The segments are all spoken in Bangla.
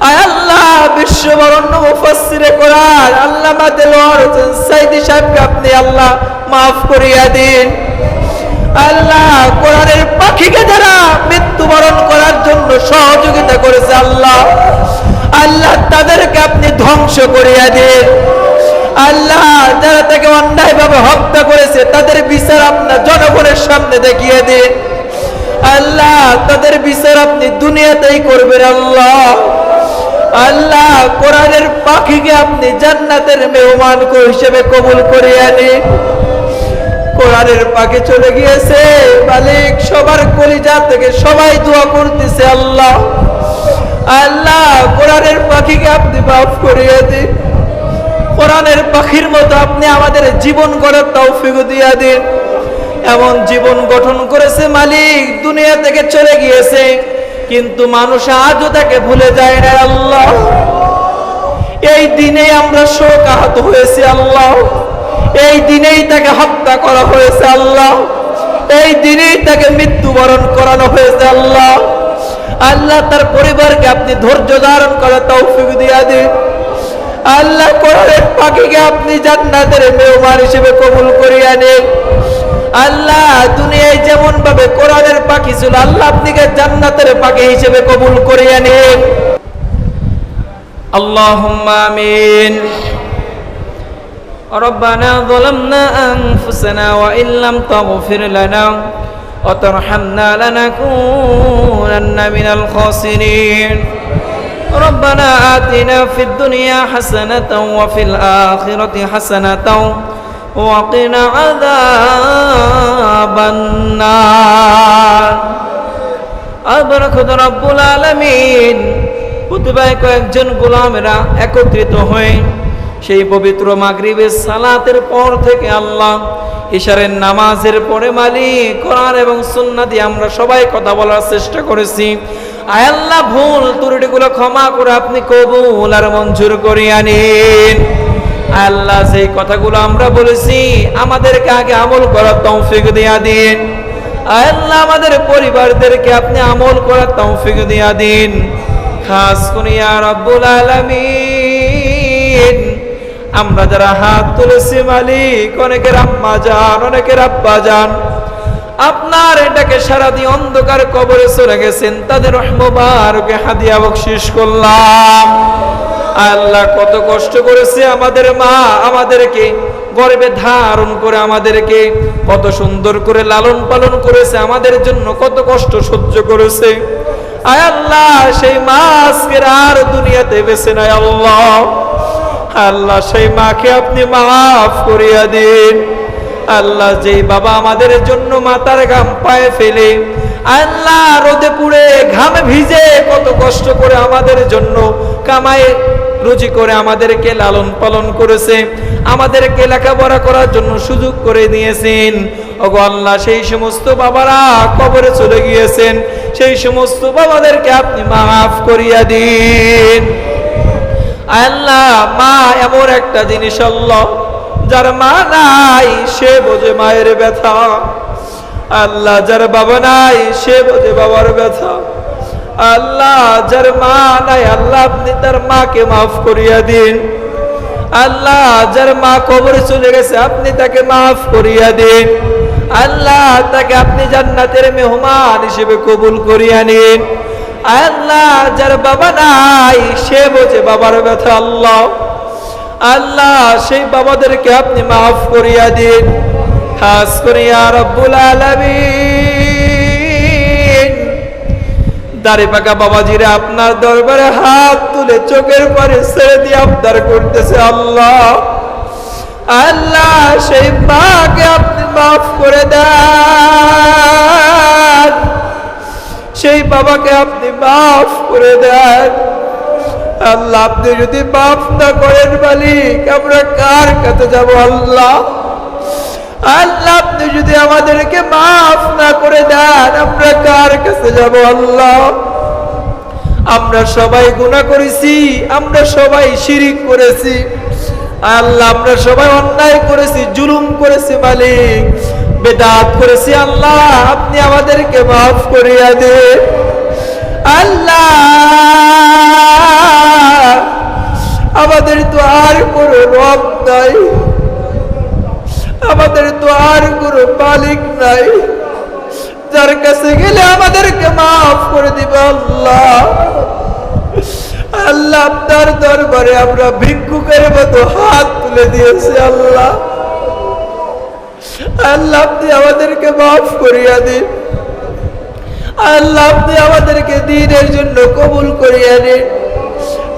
আল্লাহ, বিশ্ববরণ্য মুফাসসিরে কোরআন। আল্লামা দেলোয়ার হোসেন সাইদি সাহেবকে আপনি আল্লাহ মাফ করিয়া দিন। আল্লাহ কোরআনের পাখিকে যারা মৃত্যুবরণ করার জন্য সহযোগিতা করেছে আল্লাহ আল্লাহ তাদেরকে আপনি ধ্বংস করিয়া দিন। আল্লাহ যারা তাকে অন্যায়ভাবে হত্যা করেছে, তাদের বিচার আপনার জনগণের সামনে দেখিয়ে দিন। আল্লাহ তাদের বিচার আপনি দুনিয়াতেই করবেন আল্লাহ। আল্লাহ কোরআনের পাখিকে আপনি জান্নাতের মেহমান হিসেবে কবুল করিয়া নিন কোরআনের পাখি চলে গিয়েছে, মালিক সবার কলিজা থেকে সবাই দোয়া করতেছে আল্লাহ। আল্লাহ কোরআনের পাখিকে আপনি মাফ করিয়ে দিন। কোরআনের পাখির মতো আপনি আমাদের জীবন গড়ার তৌফিক দিয়া দিন। এমন জীবন গঠন করেছে মালিক, দুনিয়া থেকে চলে গিয়েছে। কিন্তু মানুষ আজও তাকে ভুলে যায় না, আল্লাহ। এই দিনে আমরা শোক আহত হয়েছি, আল্লাহ। এই দিনেই তাকে হত্যা করা হয়েছে, আল্লাহ। এই দিনেই তাকে মৃত্যুবরণ করানো হয়েছে, আল্লাহ। আল্লাহ, তার পরিবারকে আপনি ধৈর্য ধারণ করে তৌফিক দিয়া দিন। আল্লাহ, কোরআনের পাখিকে আপনি জান্নাতের মেহমান হিসেবে কবুল করিয়া নিন। আল্লাহ দুনিয়ায় যেমন ভাবে কোরআনের পাখি ছিল আল্লাহ আপনিকে জান্নাতের পাখি হিসেবে কবুল করিয়া নিন اللهم آمين ربنا ظلمنا أنفسنا وإن لم تغفر لنا وترحمنا لنكونن من الخاسرين ربنا آتنا في الدنيا حسنة وفي الآخرة حسنة وقنا عذاب النار আবরখুদ রব্বুল আলামিন প্রতিভায় কয়েকজন গোলামেরা একত্রিত হয়ে সেই পবিত্র মাগরিবের সালাতের পর থেকে আল্লাহ ইশারের নামাজের পরে মালিক কোরআন এবং সুন্নাহ দিয়ে আমরা সবাই কথা বলার চেষ্টা করেছি আয় আল্লাহ ভুল ত্রুটিগুলো ক্ষমা করে আপনি কবুল আর মঞ্জুর করিয়া নিন আল্লাহ সেই কথাগুলো আমরা বলেছি। আমাদেরকে আগে আমল করার তৌফিক দিয়া দিন। আল্লাহ আমাদের পরিবারদেরকে আপনি আমল করার তৌফিক দিয়া দিন। খাস করে ইয়া রব্বুল আলামিন। আমরা যারা হাত তুলেছি মালিক, অনেকের আম্মা যান, অনেকের আব্বা যান, আপনার এটাকে সারা দিয়ে অন্ধকার কবরে চলে গেছেন, তাদের রহমবারকে হাদিয়া বকশিস করলাম। আল্লাহ কত কষ্ট করেছে আমাদের মা, আমাদেরকে, গর্বে ধারণ করে আমাদেরকে, কত সুন্দর করে লালন পালন করেছে, আমাদের জন্য কত কষ্ট সহ্য করেছে। আয় আল্লাহ, সেই মা আজকের আর দুনিয়াতে বেছে নাই আল্লাহ। আল্লাহ, সেই মাকে আপনি মাফ করিয়া দিন। আল্লাহ, যেই বাবা আমাদের জন্য মাতার ঘাম পায়ে ফেলে আল্লাহ, রোদে পুড়ে ঘামে ভিজে কত কষ্ট করে আমাদের জন্য কামায়ে রুজি করে আমাদেরকে লালন পালন করেছে, আমাদেরকে লেখাপড়া করার জন্য সুযোগ করে দিয়েছেন। ওগো আল্লাহ, সেই সমস্ত বাবারা কবরে চলে গিয়েছেন, সেই সমস্ত বাবাদেরকে আপনি মাফ করিয়া দিন। আল্লাহ, মা এমন একটা জিনিস আল্লাহ যার মা নাই, সে বোঝে মায়ের ব্যথা। আল্লাহ, যার বাবা নাই, সে বোঝে বাবার ব্যথা। আল্লাহ, যার মা নাই, আল্লাহ আপনি তার মাকে মাফ করিয়া দিন। আল্লাহ, যার মা কবরে চলে গেছে, আপনি তাকে মাফ করিয়া দিন। আল্লাহ, তাকে আপনি জান্নাতের মেহমান হিসেবে কবুল করিয়া নিন। আল্লাহ, যার বাবা নাই, সে বোঝে বাবার ব্যথা আল্লাহ। আল্লাহ, সেই বাবাদেরকে আপনি মাফ করিয়া দিন। খাস করিয়া রব্বুল আলামিন। দাড়ি পাকা বাবাজিরা আপনার দরবারে হাত তুলে চোখের পরে ছেড়ে দিয়ে আবদার করতেছে আল্লাহ। আল্লাহ, সেই মাকে আপনি মাফ করে দেন। সেই বাবাকে আপনি মাফ করে দেন। আল্লাহ, আপনি যদি মাফ না করেন মালিক, আমরা কার কাছে যাব আল্লাহ? আল্লাহ, আপনি যদি আমাদেরকে মাফ না করে দেন, আমরা কার কাছে যাব আল্লাহ? আমরা সবাই গুণা করেছি, আমরা সবাই শিরিক করেছি। আল্লাহ, আমরা সবাই অন্যায় করেছি, জুলুম করেছি মালিক। বেদাত করেছি আল্লাহ, আপনি আমাদেরকে মাফ করিয়া দে আল্লাহ, আমাদের তো আর কোনো রব নাই। আমাদের তো আর কোনো মালিক নাই। যার কাছে গেলে আমাদেরকে মাফ করে দিবে আল্লাহ। আল্লাহ আপনার দরবারে আমরা ভিক্ষুকের মতো হাত তুলে দিয়েছি আল্লাহ। আল্লাহ আপনি আমাদেরকে মাফ করিয়া দিন। আল্লাহ আপনি আমাদেরকে দিনের জন্য কবুল করিয়া নিন।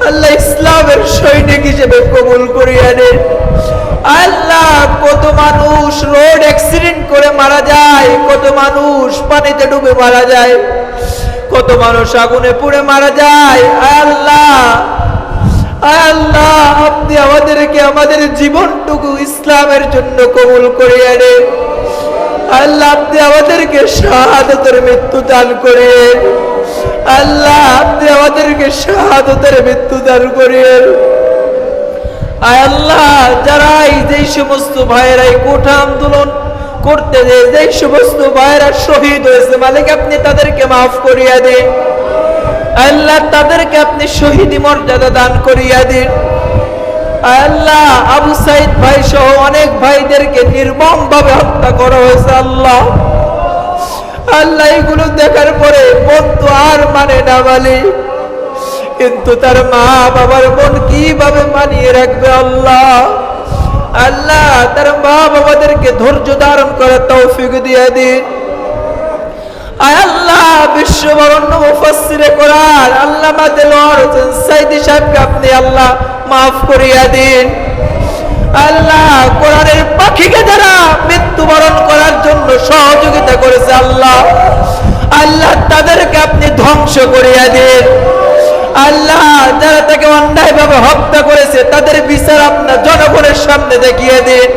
আল্লাহ ইসলামের সৈনিক হিসেবে কবুল করিয়া নিন। আল্লাহ, কত মানুষ রোড অ্যাক্সিডেন্ট করে মারা যায়, কত মানুষ পানিতে ডুবে মারা যায়, কত মানুষ আগুনে পুড়ে মারা যায়। আল্লাহ আল্লাহ, আপনি আমাদেরকে আমাদের জীবনটুকু ইসলামের জন্য কবুল করে নিন আল্লাহ, আপনি আমাদেরকে শাহাদতের মৃত্যু দান করে আল্লাহ, আপনি আমাদেরকে শাহাদতের মৃত্যু দান করিয়েন আল্লাহ যারা এই যে সমস্ত ভাইয়েরা এই কোঠা আন্দোলন করতে যে যে সমস্ত ভাইয়েরা শহীদ হয়েছে, মালিক, আপনি তাদেরকে মাফ করিয়া দিন। আল্লাহ, তাদেরকে আপনি শহীদ মর্যাদা দান করিয়া দিন। আল্লাহ, আবু সাইদ ভাই সহ অনেক ভাইদেরকে নির্মম ভাবে হত্যা করা হয়েছে আল্লাহ। আল্লাহ, এগুলো দেখার পরে মন আর মানে না কিন্তু তার মা বাবার মন কীভাবে মানিয়ে রাখবে আল্লাহ? আল্লাহ, তার মা বাবাদেরকে ধৈর্য ধারণ করার তৌফিক দিয়ে দিন। আল্লাহ, বিশ্ববরণ্য মুফাসসিরে কোরআন সাইদি সাহেবকে আপনি আল্লাহ মাফ করিয়া দিন। আল্লাহ, কোরআনের পাখিকে যারা মৃত্যুবরণ করার জন্য সহযোগিতা করেছে আল্লাহ আল্লাহ তাদেরকে আপনি ধ্বংস করিয়া দিন। আল্লাহ যারা তাকে অন্যায়ভাবে হত্যা করেছে, তাদের বিচার আপনার জনগণের সামনে দেখিয়ে দিন।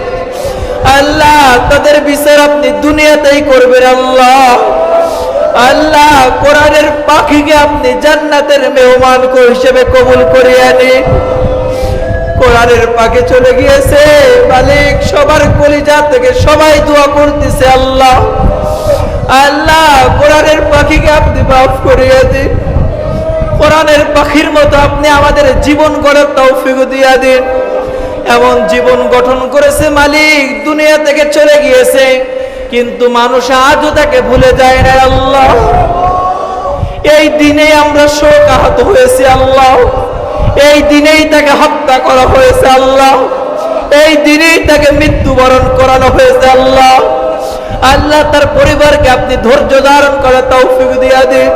আল্লাহ, তাদের বিচার আপনি দুনিয়াতেই করবেন আল্লাহ। আল্লাহ, কোরআনের পাখিকে আপনি জান্নাতের মেহমান হিসেবে কবুল করিয়া নিন। কোরআনের পাখি চলে গিয়েছে, মালিক সবার কলিজা থেকে সবাই দোয়া করতেছে আল্লাহ। আল্লাহ, কোরআনের পাখিকে আপনি মাফ করিয়া দিন। কোরআনের পাখির মতো আপনি আমাদের জীবন গড়ার তৌফিক দিয়া দিন। এমন জীবন গঠন করেছে মালিক, দুনিয়া থেকে চলে গিয়েছে, কিন্তু মানুষ আজও তাকে ভুলে যায় না আল্লাহ। এই দিনে আমরা শোক আহত হয়েছি আল্লাহ। এই দিনেই তাকে হত্যা করা হয়েছে আল্লাহ। এই দিনেই তাকে মৃত্যুবরণ করানো হয়েছে আল্লাহ। আল্লাহ তার পরিবারকে আপনি ধৈর্য ধারণ করে তৌফিক দিয়া দিন।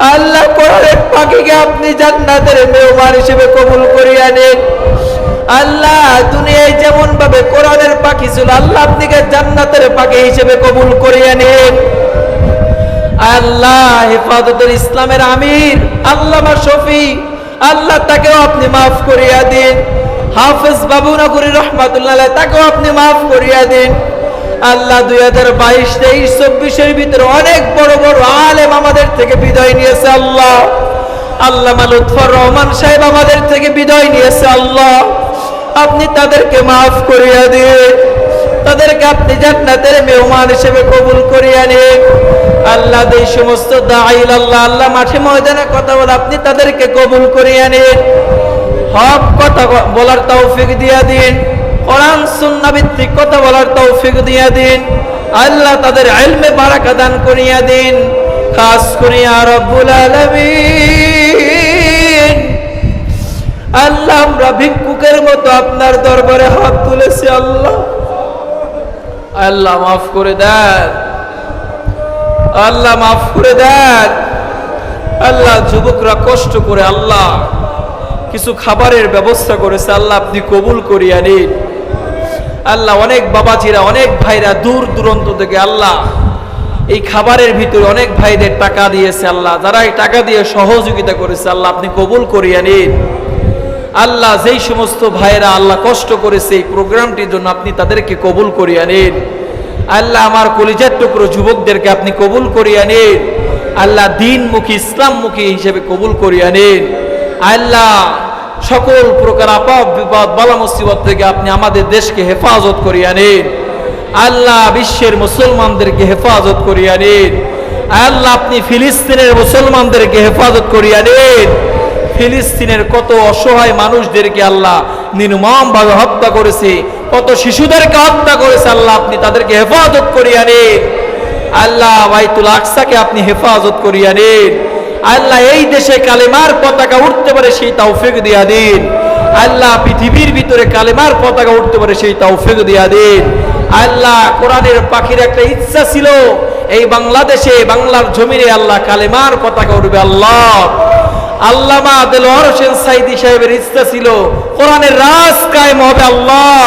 আল্লাহ কোরআনের পাখিকে আপনি জান্নাতের মেহমান হিসেবে কবুল করিয়া নিন। আল্লাহ, দুনিয়ায় যেমন ভাবে কোরআনের পাখি ছিল, আল্লাহ আপনিকে জান্নাতের পাখি হিসেবে কবুল করিয়া নিন। আল্লাহ, হেফাজতের ইসলামের আমির, আল্লামা শফি, আল্লাহ তাকেও আপনি মাফ করিয়া দিন। হাফেজ বাবু নগরী রহমাতুল্লাহ তাকেও আপনি মাফ করিয়া দিন। আল্লাহ দুই হাজার বাইশ, তেইশ, চব্বিশের ভিতরে অনেক বড় বড় আলেম আমাদের থেকে বিদায় নিয়েছে আল্লাহ। আল্লাহ লুৎফর রহমান সাহেব আমাদের থেকে বিদায় নিয়েছে আল্লাহ। আপনি তাদেরকে মাফ করিয়া দিয়ে তাদেরকে আপনি জান্নাতের মেহমান হিসেবে কবুল করিয়া নিন। আল্লাহ এই সমস্ত দাইল আল্লাহ আল্লাহ মাঠে ময়দানে কথা বলে আপনি তাদেরকে কবুল করিয়া নিন। হক কথা বলার তৌফিক দিয়া দিন। কোরআন সুন্নাহ ভিত্তিক কথা বলার তৌফিক দিয়া দিন। আল্লাহ তাদের ইলমে বারাকা দান করিয়া দিন। খাস করিয়া রব্বুল আলামিন। আল্লাহ, আমরা ভিক্ষুকের মতো আপনার দরবারে হাত তুলেছি, আল্লাহ। আল্লাহ, মাফ করে দেন। আল্লাহ, মাফ করে দেন। আল্লাহ, যুবকরা কষ্ট করে আল্লাহ কিছু খাবারের ব্যবস্থা করেছে, আল্লাহ আপনি কবুল করিয়া নিন। আল্লাহ অনেক বাবাজিরা, অনেক ভাইরা দূর দূরান্ত থেকে আল্লাহ এই খাবারের ভিতরে অনেক ভাইদের টাকা দিয়েছে আল্লাহ। যারা এই টাকা দিয়ে সহযোগিতা করেছে আল্লাহ, আপনি কবুল করিয়া নিন। আল্লাহ যেই সমস্ত ভাইরা আল্লাহ কষ্ট করেছে এই প্রোগ্রামটির জন্য আপনি তাদেরকে কবুল করিয়া নিন। আল্লাহ আমার কলিজার টুকরো যুবকদেরকে আপনি কবুল করিয়া নিন। আল্লাহ দিনমুখী, ইসলামমুখী হিসেবে কবুল করিয়া নিন। আল্লাহ সকল প্রকার আপদ বিপদ, বালা মুসিবত থেকে আপনি আমাদের দেশকে হেফাজত করিয়া নিন। আল্লাহ বিশ্বের মুসলমানদেরকে হেফাজত করিয়া নিন। আল্লাহ আপনি ফিলিস্তিনের মুসলমানদেরকে হেফাজত করিয়া নিন। ফিলিস্তিনের কত অসহায় মানুষদেরকে আল্লাহ নির্মম ভাবে হত্যা করেছে, কত শিশুদেরকে হত্যা করেছে আল্লাহ আপনি তাদেরকে হেফাজত করিয়া নিন। আল্লাহ বাইতুল আকসাকে আপনি হেফাজত করিয়া নিন। আল্লাহ এই দেশে কালেমার পতাকা উঠতে পারে সেই তৌফিক দিয়া দিন। আল্লাহ পৃথিবীর ভিতরে কালেমার পতাকা উঠতে পারে সেই তৌফিক দিয়া দিন। আল্লাহ কোরআনের পাখির একটা ইচ্ছা ছিল, এই বাংলাদেশে, বাংলার জমিনে আল্লাহ কালেমার পতাকা উঠবে আল্লাহ। আল্লামা দেলোয়ার হোসেন সাইদি সাহেবের ইচ্ছা ছিল, কোরআনের রাজ কায়েম হবে আল্লাহ।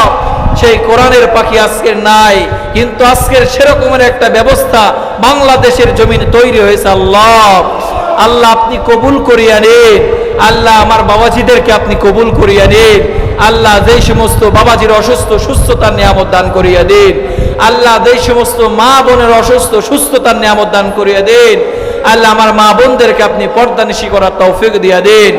সেই কোরআনের পাখি আজকের নাই, কিন্তু আজকের সেরকমের একটা ব্যবস্থা বাংলাদেশের জমিন তৈরি হয়েছে আল্লাহ। আল্লাহ আপনি কবুল করিয়া নিন। আল্লাহ আমার বাবাজিদেরকে আপনি কবুল করিয়া নিন। আল্লাহ যেই সমস্ত বাবাজির অসুস্থ সুস্থতার নিয়ামত দান করিয়া দিন। আল্লাহ যেই সমস্ত মা বোনের অসুস্থ সুস্থতার নিয়ামত দান করিয়া দিন। আল্লাহ আমার মা বোনদেরকে আপনি পর্দানিশি করার তৌফিক দিয়া দিন।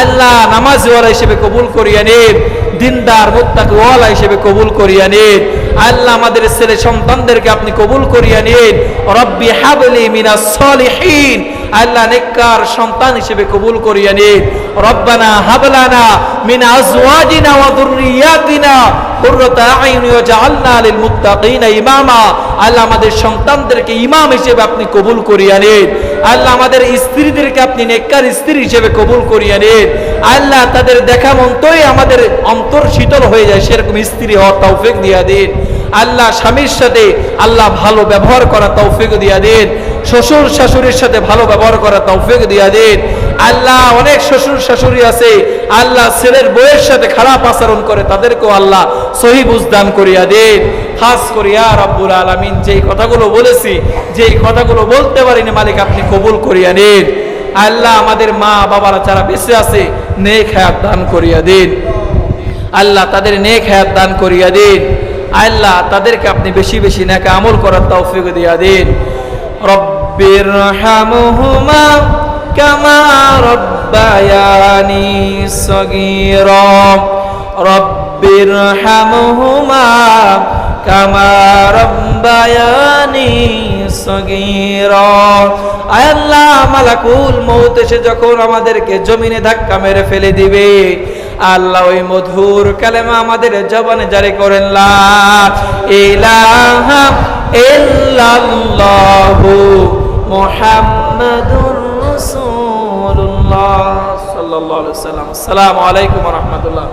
আল্লাহ নামাজওয়ালা হিসেবে কবুল করিয়া নিন। দিনদার মুত্তাক ওয়ালা হিসেবে কবুল করিয়া নিন। আল্লাহ আমাদের ছেলে সন্তানদেরকে আপনি কবুল করিয়া নিন। রব্বি হাবলি মিনাস সলিহিন। আল্লাহ নেককার সন্তান হিসেবে কবুল করিয়া নিন। রব্বানা হাবলানা মিন আজওয়াজিনা ওয়া যুররিয়াতিনা কুররাতা আইউনি ওয়াজআলনা লিল মুত্তাকিনা ইমামা। আল্লাহ আমাদের সন্তানদেরকে ইমাম হিসেবে আপনি কবুল করিয়া নিন। আল্লাহ আমাদের স্ত্রীদেরকে আপনি নেককার স্ত্রী হিসেবে কবুল করিয়া নিন। আল্লাহ তাদের দেখা মন্তই আমাদের অন্তর শীতল হয়ে যায়, সেরকম স্ত্রী হওয়ার তৌফিক দিয়া দিন। আল্লাহ স্বামীর সাথে আল্লাহ ভালো ব্যবহার করা তৌফিক দিয়া দিন। শ্বশুর শাশুড়ির সাথে ভালো ব্যবহার করা তৌফিক দিয়া দিন। আল্লাহ অনেক শ্বশুর শাশুড়ি আছে। আল্লাহ ছেলের বউয়ের সাথে খারাপ আচরণ করে তাদেরকেও আল্লাহ সহি বুঝদান করিয়া দিন। খাস করিয়া রব্বুল আলামিন, যেই কথাগুলো বলেছি, যেই কথাগুলো বলতে পারিনি মালিক, আপনি কবুল করিয়া নিন। আল্লাহ আমাদের মা বাবারা যারা বেঁচে আছে, নেক হায়াত দান করিয়া দিন। আল্লাহ তাদের নেক হায়াত দান করিয়া দিন। আল্লাহ তাদেরকে আপনি বেশি বেশি নেকা আমল করার তৌফিক দিয়া দিন। রব্বির হামহুমা কামা রব্বায়ানি সগীরা। রব্বির হামহুমা কামা রব্বায়ানি সগীরা। আয় আল্লাহ, মালাকুল মৌত এসে যখন আমাদেরকে জমিনে ধাক্কা মেরে ফেলে দিবে, আল্লাহ ওই মধুর কালেমা আমাদের জবানে জারি করেন, লা ইলাহা ইল্লাল্লাহু মুহাম্মাদুর রাসূলুল্লাহ সাল্লাল্লাহু আলাইহি ওয়াসাল্লাম আসসালামু আলাইকুম ওয়া রাহমাতুল্লাহ